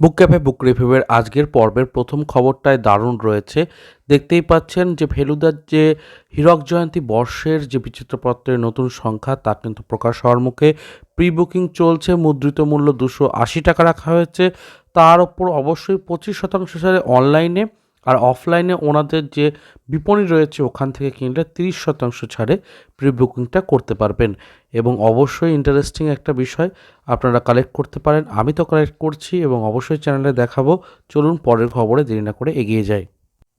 বুক cafe, বুক রিভিউয়ের আজকের পর্বের প্রথম খবরটায় দারুণ রয়েছে। দেখতেই পাচ্ছেন যে ফেলুদার যে হীরক জয়ন্তী বর্ষের যে বিচিত্রপত্রের নতুন সংখ্যা, তা কিন্তু প্রকাশ হওয়ার মুখে প্রি বুকিং চলছে। মুদ্রিত মূল্য দুশো আশি টাকা রাখা হয়েছে। তার ওপর অবশ্যই পঁচিশ শতাংশ সারে অনলাইনে আর অফলাইনে ওনাদের যে বিপণী রয়েছে ওখান থেকে কিনলে তিরিশ শতাংশ ছাড়ে প্রি বুকিংটা করতে পারবেন। এবং অবশ্যই ইন্টারেস্টিং একটা বিষয়, আপনারা কালেক্ট করতে পারেন। আমি তো কালেক্ট করছি এবং অবশ্যই চ্যানেলে দেখাবো। চলুন পরের খবরে দেরি না করে এগিয়ে যাই।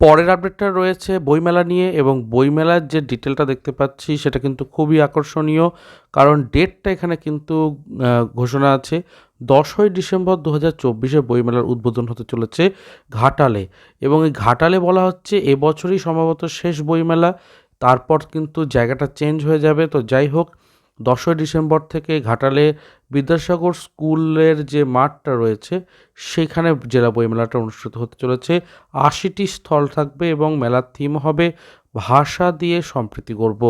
পরের আপডেটটা রয়েছে বইমেলা নিয়ে এবং বইমেলার যে ডিটেলটা দেখতে পাচ্ছি, সেটা কিন্তু খুবই আকর্ষণীয়। কারণ ডেটটা এখানে কিন্তু ঘোষণা আছে। দশই ডিসেম্বর দু হাজার চব্বিশে বইমেলার উদ্বোধন হতে চলেছে ঘাটালে। এবং এই ঘাটালে বলা হচ্ছে, এবছরই সম্ভবত শেষ বইমেলা। তারপর কিন্তু জায়গাটা চেঞ্জ হয়ে যাবে। তো যাই হোক দশই ডিসেম্বর থেকে ঘাটালে বিদ্যাসাগর স্কুলের যে মাঠটা রয়েছে, সেখানে জেলা বইমেলাটা অনুষ্ঠিত হতে চলেছে। আশিটি স্থল থাকবে এবং মেলার থিম হবে ভাষা দিয়ে সম্প্রীতি করব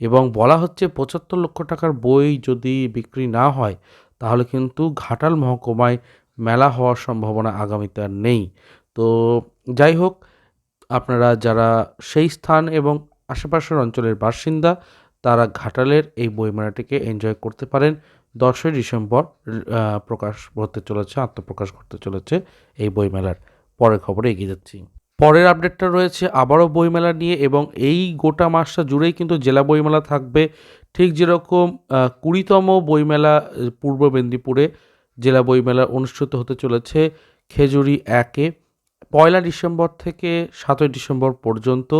এবং বলা হচ্ছে পঁচাত্তর লক্ষ টাকার বই যদি বিক্রি না হয়, তাহলে কিন্তু ঘাটাল মহকুমায় মেলা হওয়ার সম্ভাবনা আগামীতে আর নেই। তো যাই হোক, আপনারা যারা সেই স্থান এবং আশেপাশের অঞ্চলের বাসিন্দা তারা ঘাটালের এই বইমেলাটিকে এনজয় করতে পারেন। দশই ডিসেম্বর প্রকাশ হতে চলেছে, আত্মপ্রকাশ করতে চলেছে এই বইমেলার। পরের খবরে এগিয়ে যাচ্ছি। পরের আপডেটটা রয়েছে আবারও বইমেলা নিয়ে এবং এই গোটা মাসটা জুড়েই কিন্তু জেলা বইমেলা থাকবে। ঠিক যেরকম কুড়িতম বইমেলা পূর্ব মেদিনীপুরে জেলা বইমেলা অনুষ্ঠিত হতে চলেছে খেজুরি একে। পয়লা ডিসেম্বর থেকে সাতই ডিসেম্বর পর্যন্ত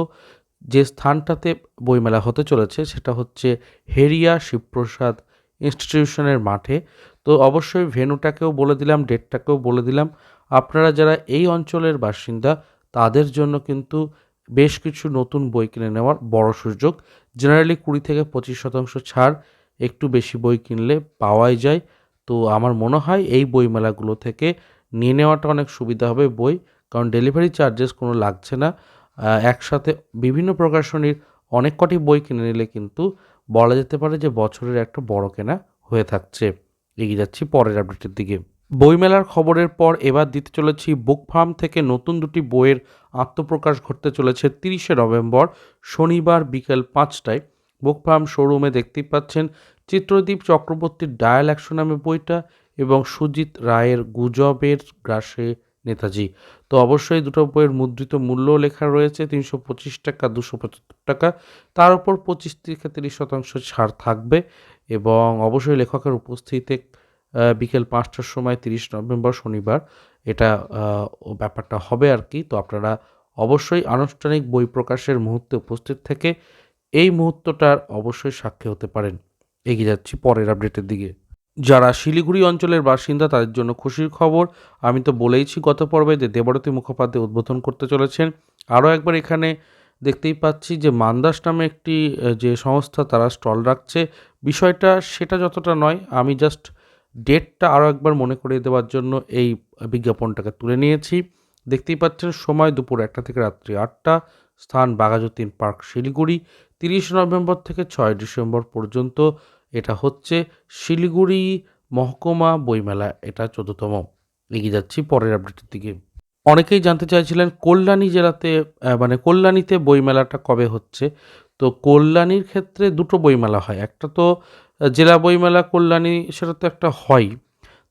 যে স্থানটাতে বইমেলা হতে চলেছে সেটা হচ্ছে হেরিয়া শিবপ্রসাদ ইনস্টিটিউশনের মাঠে। তো অবশ্যই ভেনুটাকেও বলে দিলাম, ডেটটাকেও বলে দিলাম। আপনারা যারা এই অঞ্চলের বাসিন্দা, তাদের জন্য কিন্তু বেশ কিছু নতুন বই কিনে নেওয়ার বড় সুযোগ। জেনারেলি কুড়ি থেকে পঁচিশ শতাংশ ছাড়, একটু বেশি বই কিনলে পাওয়াই যায়। তো আমার মনে হয় এই বইমেলাগুলো থেকে নিয়ে নেওয়াটা অনেক সুবিধা হবে বই, কারণ ডেলিভারি চার্জেস কোনো লাগছে না। একসাথে বিভিন্ন প্রকাশনীর অনেক কটি বই কিনে নিলে কিন্তু বলা যেতে পারে যে বছরের একটা বড় কেনা হয়ে থাকছে। এগিয়ে যাচ্ছি পরের আপডেটের দিকে। বইমেলার খবরের পর এবার দিতে চলেছি বুক ফার্ম থেকে নতুন দুটি বইয়ের আত্মপ্রকাশ ঘটতে চলেছে তিরিশে নভেম্বর, শনিবার বিকেল পাঁচটায়। বুক ফার্ম শোরুমে দেখতেই পাচ্ছেন চিত্রদীপ চক্রবর্তীর ডায়াল অ্যাকশন নামে বইটা এবং সুজিত রায়ের গুজবের গ্রাসে নেতাজি। তো অবশ্যই দুটো বইয়ের মুদ্রিত মূল্য লেখা রয়েছে, তিনশো পঁচিশ টাকা, দুশো পঁচাত্তর টাকা। তার উপর পঁচিশ থেকে তিরিশ শতাংশ ছাড় থাকবে এবং অবশ্যই লেখকের উপস্থিতিতে বিকেল পাঁচটার সময় তিরিশ নভেম্বর শনিবার এটা ব্যাপারটা হবে আর কি। তো আপনারা অবশ্যই আনুষ্ঠানিক বই প্রকাশের মুহূর্তে উপস্থিত থেকে এই মুহূর্তটার অবশ্যই সাক্ষী হতে পারেন। এগিয়ে যাচ্ছি পরের আপডেটের দিকে। যারা শিলিগুড়ি অঞ্চলের বাসিন্দা, তাদের জন্য খুশির খবর। আমি তো বলেইছি গত পর্বে যে দেবরতী মুখোপাধ্যায় উদ্বোধন করতে চলেছেন। আরও একবার এখানে দেখতেই পাচ্ছি যে মান্দাস নামে একটি যে সংস্থা তারা স্টল রাখছে, বিষয়টা সেটা যতটা নয়, আমি জাস্ট ডেটটা আরও একবার মনে করিয়ে দেওয়ার জন্য এই বিজ্ঞাপনটাকে তুলে নিয়েছি। দেখতেই পাচ্ছেন সময় দুপুর একটা থেকে রাত্রি আটটা, স্থান বাঘাযতীন পার্ক শিলিগুড়ি, তিরিশ নভেম্বর থেকে ছয় ডিসেম্বর পর্যন্ত। এটা হচ্ছে শিলিগুড়ি মহকুমা বইমেলা, এটা চোদ্দতম। এগিয়ে যাচ্ছি পরের আপডেটের দিকে। অনেকেই জানতে চাইছিলেন কল্যাণী জেলাতে মানে কল্যাণীতে বইমেলাটা কবে হচ্ছে। তো কল্যাণীর ক্ষেত্রে দুটো বইমেলা হয়। একটা তো জেলা বইমেলা কল্যাণী, সেটা তো একটা হয়।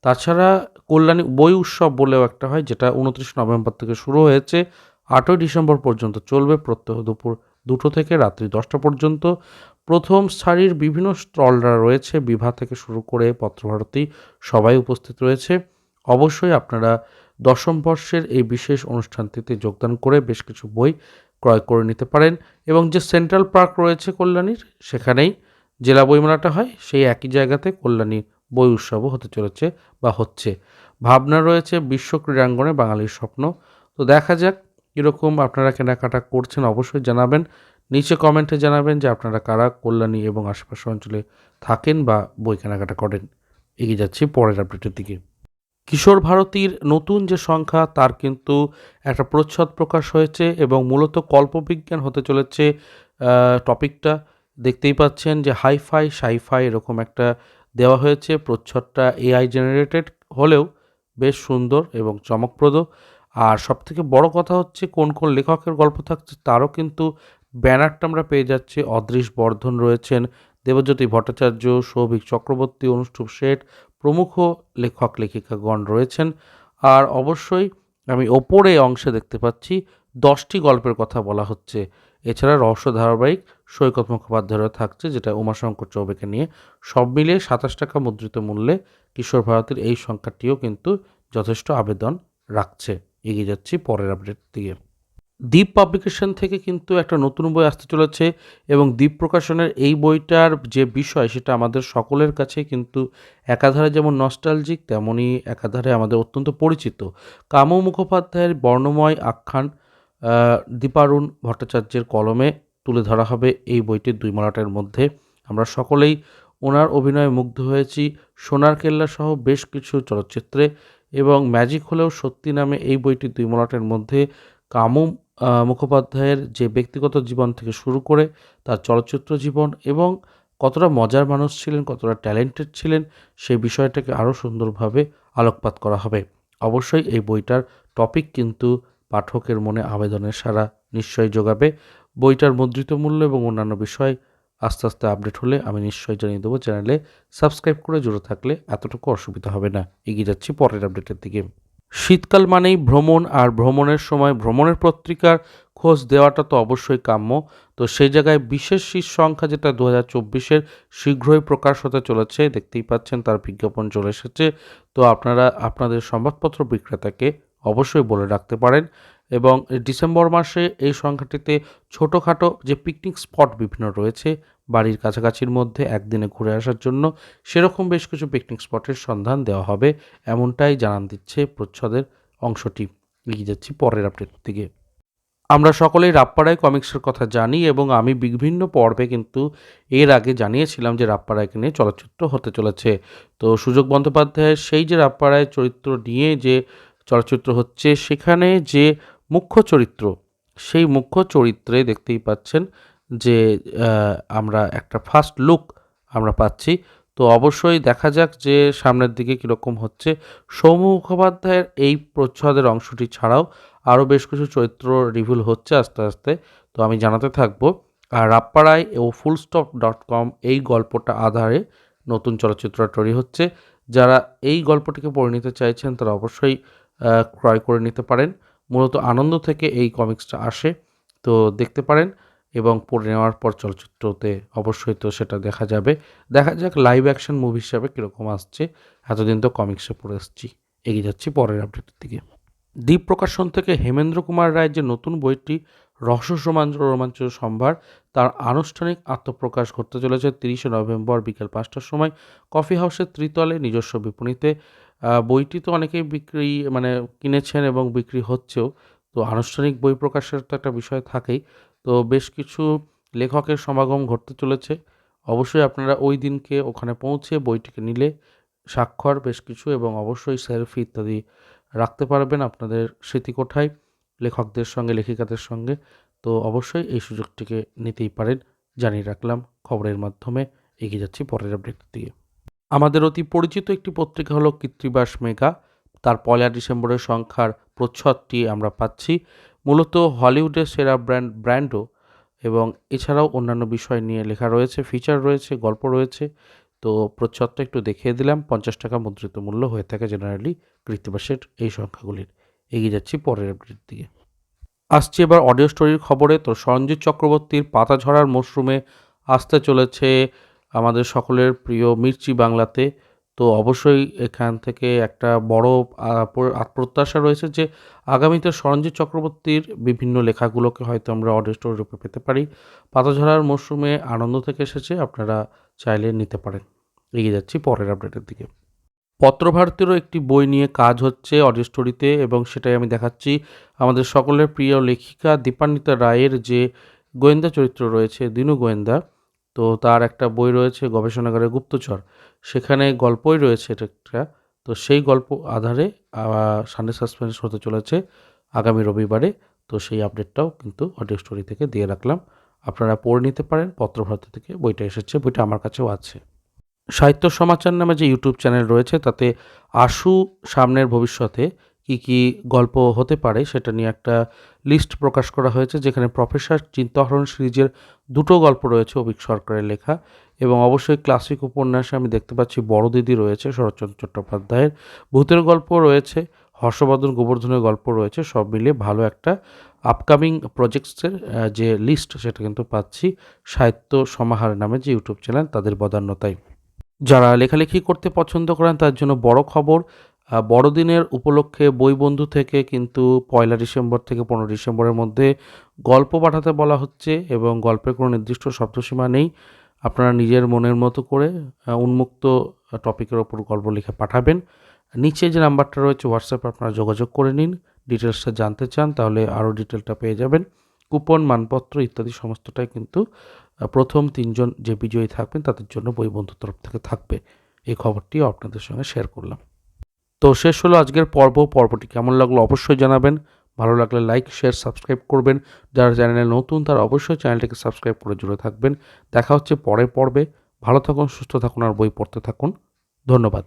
তাছাড়া কল্যাণী বই উৎসব বলেও একটা হয়, যেটা উনত্রিশ নভেম্বর থেকে শুরু হয়েছে, আটই ডিসেম্বর পর্যন্ত চলবে প্রত্যহ দুপুর দুটো থেকে রাত্রি দশটা পর্যন্ত। প্রথম সারির বিভিন্ন স্টলরা রয়েছে। বিভা থেকে শুরু করে পত্রভারতী সবাই উপস্থিত রয়েছে। অবশ্যই আপনারা দশম বর্ষের এই বিশেষ অনুষ্ঠানটিতে যোগদান করে বেশ কিছু বই ক্রয় করে নিতে পারেন এবং যে সেন্ট্রাল পার্ক রয়েছে কল্যাণীর, সেখানেই জেলা বইমেলাটা হয়, সেই একই জায়গাতে কল্যাণী বই উৎসবও হতে চলেছে বা হচ্ছে। ভাবনা রয়েছে বিশ্ব ক্রীড়াঙ্গনে বাঙালির স্বপ্ন। তো দেখা যাক, কীরকম আপনারা কেনাকাটা করছেন, অবশ্যই জানাবেন। নিচে কমেন্টে জানাবেন যে আপনারা কারা কল্যাণী এবং আশেপাশের অঞ্চলে থাকেন বা বই কেনাকাটা করেন। এগিয়ে যাচ্ছি পরের আপডেটের দিকে। কিশোর ভারতীর নতুন যে সংখ্যা, তার কিন্তু একটা প্রচ্ছদ প্রকাশ হয়েছে এবং মূলত কল্পবিজ্ঞান হতে চলেছে টপিকটা দেখতেই পাচ্ছেন যে হাইফাই, সাইফাই এরকম একটা দেওয়া হয়েছে। প্রচ্ছদটা এআই জেনারেটেড হলেও বেশ সুন্দর এবং চমকপ্রদ। আর সবথেকে বড় কথা হচ্ছে, কোন কোন লেখকের গল্প থাকছে, তারও কিন্তু ব্যানারটা আমরা পেয়ে যাচ্ছি। অদৃশ বর্ধন রয়েছেন, দেবজ্যোতি ভট্টাচার্য, সৌভিক চক্রবর্তী, অনুষ্ঠুপ শেঠ, প্রমুখ লেখক লেখিকাগণ রয়েছেন। আর অবশ্যই আমি ওপরে অংশে দেখতে পাচ্ছি, দশটি গল্পের কথা বলা হচ্ছে। এছাড়া রহস্য ধারাবাহিক সৈকত মুখোপাধ্যায়রা থাকছে, যেটা উমাশঙ্কর চৌবেকে নিয়ে। সব মিলিয়ে সাতাশ টাকা মুদ্রিত মূল্যে কিশোর ভারতীর এই সংখ্যাটিও কিন্তু যথেষ্ট আবেদন রাখছে। এগিয়ে যাচ্ছি পরের আপডেট দিকে দ্বীপ পাবলিকেশন থেকে কিন্তু একটা নতুন বই আসতে চলেছে এবং দ্বীপ প্রকাশনের এই বইটার যে বিষয় সেটা আমাদের সকলের কাছে কিন্তু একাধারে যেমন নস্টালজিক তেমনই একাধারে আমাদের অত্যন্ত পরিচিত। কামু মুখোপাধ্যায়ের বর্ণময় আখ্যান দীপারুণ ভট্টাচার্যের কলমে তুলে ধরা হবে এই বইটির দুই মলাটের মধ্যে। আমরা সকলেই ওনার অভিনয়ে মুগ্ধ হয়েছি। সোনার কেল্লা সহ বেশ কিছু চলচ্চিত্রে এবং ম্যাজিক হলেও সত্যি নামে এই বইটির দুই মলাটের মধ্যে কামু মুখোপাধ্যায়ের যে ব্যক্তিগত জীবন থেকে শুরু করে তার চলচ্চিত্র জীবন এবং কতটা মজার মানুষ ছিলেন, কতটা ট্যালেন্টেড ছিলেন সেই বিষয়টাকে আরও সুন্দরভাবে আলোকপাত করা হবে। অবশ্যই এই বইটার টপিক কিন্তু পাঠকের মনে আবেদনের সারা নিশ্চয়ই যোগাবে বইটার মুদ্রিত মূল্য এবং অন্যান্য বিষয় আস্তে আস্তে আপডেট হলে আমি নিশ্চয়ই জানিয়ে দেবো। চ্যানেলে সাবস্ক্রাইব করে জুড়ে থাকলে এতটুকু অসুবিধা হবে না। এগিয়ে যাচ্ছি পরের আপডেটের দিকে। শীতকাল মানেই ভ্রমণ, আর ভ্রমণের সময় ভ্রমণের পত্রিকার খোঁজ দেওয়াটা তো অবশ্যই কাম্য। তো সেই জায়গায় বিশেষ শীত সংখ্যা যেটা দু হাজার চব্বিশের শীঘ্রই প্রকাশ হতে চলেছে, দেখতেই পাচ্ছেন তার বিজ্ঞাপন চলে এসেছে। তো আপনারা, আপনাদের সংবাদপত্র বিক্রেতাকে অবশ্যই বলে রাখতে পারেন। এবং ডিসেম্বর মাসে এই সংখ্যাটিতে ছোটোখাটো যে পিকনিক স্পট বিভিন্ন রয়েছে বাড়ির কাছাকাছির মধ্যে একদিনে ঘুরে আসার জন্য সেরকম বেশ কিছু পিকনিক স্পটের সন্ধান দেওয়া হবে, এমনটাই জানান দিচ্ছে প্রচ্ছদের অংশটি। এগিয়ে যাচ্ছি পরের আপডেট দিকে। আমরা সকলেই রাপ্পারায় কমিক্সের কথা জানি এবং আমি বিভিন্ন পর্বে কিন্তু এর আগে জানিয়েছিলাম যে রাপ্পারায়কে নিয়ে চলচ্চিত্র হতে চলেছে। তো সুযোগ বন্দ্যোপাধ্যায়ের সেই যে রাপ্পারায় চরিত্র নিয়ে যে চলচ্চিত্র হচ্ছে, সেখানে যে মুখ্য চরিত্র, সেই মুখ্য চরিত্রে দেখতেই পাচ্ছেন যে আমরা একটা ফার্স্ট লুক আমরা পাচ্ছি। তো অবশ্যই দেখা যাক যে, সামনের দিকে কীরকম হচ্ছে। সৌম্য মুখোপাধ্যায়ের এই প্রচ্ছদের অংশটি ছাড়াও আরও বেশ কিছু চরিত্র রিভিল হচ্ছে আস্তে আস্তে। তো আমি জানাতে থাকব আর রাপ্পারায় ও ফুলস্টপ ডট কম এই গল্পটা আধারে নতুন চলচ্চিত্র তৈরি হচ্ছে। যারা এই গল্পটিকে পড়ে নিতে চাইছেন, তারা অবশ্যই ক্রয় করে নিতে পারেন। মূলত আনন্দ থেকে এই কমিক্সটা আসে। তো দেখতে পারেন এবং পড়ে নেওয়ার পর চলচ্চিত্রতে অবশ্যই তো সেটা দেখা যাবে। দেখা যাক লাইভ অ্যাকশন মুভি হিসাবে কীরকম আসছে। এতদিন তো কমিক্সে পড়ে এসেছি এগিয়ে যাচ্ছি পরের আপডেটের দিকে। দ্বীপ প্রকাশন থেকে হেমেন্দ্র কুমার রায়ের যে নতুন বইটি, রহস্য রোমাঞ্চ রোমাঞ্চ সম্ভার, তার আনুষ্ঠানিক আত্মপ্রকাশ ঘটতে চলেছে তিরিশে নভেম্বর বিকেল পাঁচটার সময়। কফি হাউসের ত্রিতলে নিজস্ব বিপণীতে বইটি তো অনেকেই বিক্রি মানে কিনেছেন এবং বিক্রি হচ্ছেও। তো আনুষ্ঠানিক বই প্রকাশের তো একটা বিষয় থাকেই। তো বেশ কিছু লেখকের সমাগম ঘটতে চলেছে। অবশ্যই আপনারা ওই দিনকে ওখানে পৌঁছে বইটিকে নিলে স্বাক্ষর, বেশ কিছু এবং অবশ্যই সেলফি ইত্যাদি রাখতে পারবেন আপনাদের স্মৃতিকোঠায় লেখকদের সঙ্গে, লেখিকাদের সঙ্গে। তো অবশ্যই এই সুযোগটিকে নিতেই পারেন। জানিয়ে রাখলাম, খবরের মাধ্যমে এগিয়ে যাচ্ছি পরের আপডেট দিয়ে আমাদের অতি পরিচিত একটি পত্রিকা হলো কৃত্রিবাস মেগা। তার পয়লা ডিসেম্বরের সংখ্যার প্রচ্ছদটি আমরা পাচ্ছি। মূলত হলিউডের সেরা ব্র্যান্ড, ব্র্যান্ডও এবং এছাড়াও অন্যান্য বিষয় নিয়ে লেখা রয়েছে ফিচার রয়েছে, গল্প রয়েছে। তো প্রচ্ছদটা একটু দেখিয়ে দিলাম। পঞ্চাশ টাকা মুদ্রিত মূল্য হয়ে থাকে জেনারেলি কৃত্তিবাসের এই সংখ্যাগুলির। এগিয়ে যাচ্ছি পরের আপডেট দিকে আসছি এবার অডিও স্টোরির খবরে। তো সঞ্জিত চক্রবর্তীর পাতা ঝরার মশরুমে আসতে চলেছে আমাদের সকলের প্রিয় মির্চি বাংলাতে। তো অবশ্যই এখান থেকে একটা বড় প্রত্যাশা রয়েছে যে আগামীতে সরঞ্জিৎ চক্রবর্তীর বিভিন্ন লেখাগুলোকে হয়তো আমরা অডিও স্টোরি রূপে পেতে পারি। পাতাঝরার মরশুমে আনন্দ থেকে এসেছে, আপনারা চাইলে নিতে পারেন। এগিয়ে যাচ্ছি পরের আপডেটের দিকে। পত্রভারতীরও একটি বই নিয়ে কাজ হচ্ছে অডিও স্টোরিতে এবং সেটাই আমি দেখাচ্ছি। আমাদের সকলের প্রিয় লেখিকা দীপান্বিতা রায়ের যে গোয়েন্দা চরিত্র রয়েছে, দিনু গোয়েন্দা তো তার একটা বই রয়েছে গবেষণাগারের গুপ্তচর। সেখানে গল্পই রয়েছে এটা একটা। তো সেই গল্প আধারে সানডে সাসপেন্স হতে চলেছে আগামী রবিবারে। তো সেই আপডেটটাও কিন্তু অডিও স্টোরি থেকে দিয়ে রাখলাম। আপনারা পড়ে নিতে পারেন, পত্রভারতী থেকে বইটা এসেছে, বইটা আমার কাছেও আছে। সাহিত্য সমাচার নামে যে ইউটিউব চ্যানেল রয়েছে, তাতে আশু সামনের ভবিষ্যতে কি কি গল্প হতে পারে সেটা নিয়ে একটা লিস্ট প্রকাশ করা হয়েছে, যেখানে প্রফেসর চিন্তাহরণ সিরিজের দুটো গল্প রয়েছে অভিক সরকারের লেখা এবং অবশ্যই ক্লাসিক উপন্যাসে আমি দেখতে পাচ্ছি বড় দিদি রয়েছে শরৎচন্দ্র চট্টোপাধ্যায়ের। ভূতের গল্প রয়েছে, হর্ষবর্ধন গোবর্ধনের গল্প রয়েছে, সব মিলিয়ে ভালো একটা আপকামিং প্রজেক্টসের যে লিস্ট সেটা কিন্তু পাচ্ছি সাহিত্য সমাহার নামে যে ইউটিউব চ্যানেল তাদের বদান্যতায়। যারা লেখালেখি করতে পছন্দ করেন তার জন্য বড় খবর বড়দিনের উপলক্ষে বই বন্ধু থেকে কিন্তু পয়লা ডিসেম্বর থেকে পনেরো ডিসেম্বরের মধ্যে গল্প পাঠাতে বলা হচ্ছে এবং গল্পের কোনো নির্দিষ্ট শব্দসীমা নেই। আপনারা নিজের মনের মতো করে উন্মুক্ত টপিকের ওপর গল্প লিখে পাঠাবেন। নিচে যে নাম্বারটা রয়েছে হোয়াটসঅ্যাপে আপনারা যোগাযোগ করে নিন। ডিটেলসটা জানতে চান তাহলে আরও ডিটেলটা পেয়ে যাবেন। কুপন, মানপত্র ইত্যাদি সমস্তটাই কিন্তু প্রথম তিনজন যে বিজয়ী থাকবেন তাদের জন্য বই বন্ধুর তরফ থেকে থাকবে। এই খবরটিও আপনাদের সঙ্গে শেয়ার করলাম। তো শেষ হলো আজকের পর্ব, পর্বটি কেমন লাগল অবশ্যই জানাবেন। ভালো লাগলে লাইক, শেয়ার, সাবস্ক্রাইব করবেন। যারা চ্যানেলে নতুন, তারা অবশ্যই চ্যানেলটিকে সাবস্ক্রাইব করে জুড়ে থাকবেন। দেখা হচ্ছে পরের পর্বে। ভালো থাকুন, সুস্থ থাকুন, আর বই পড়তে থাকুন। ধন্যবাদ।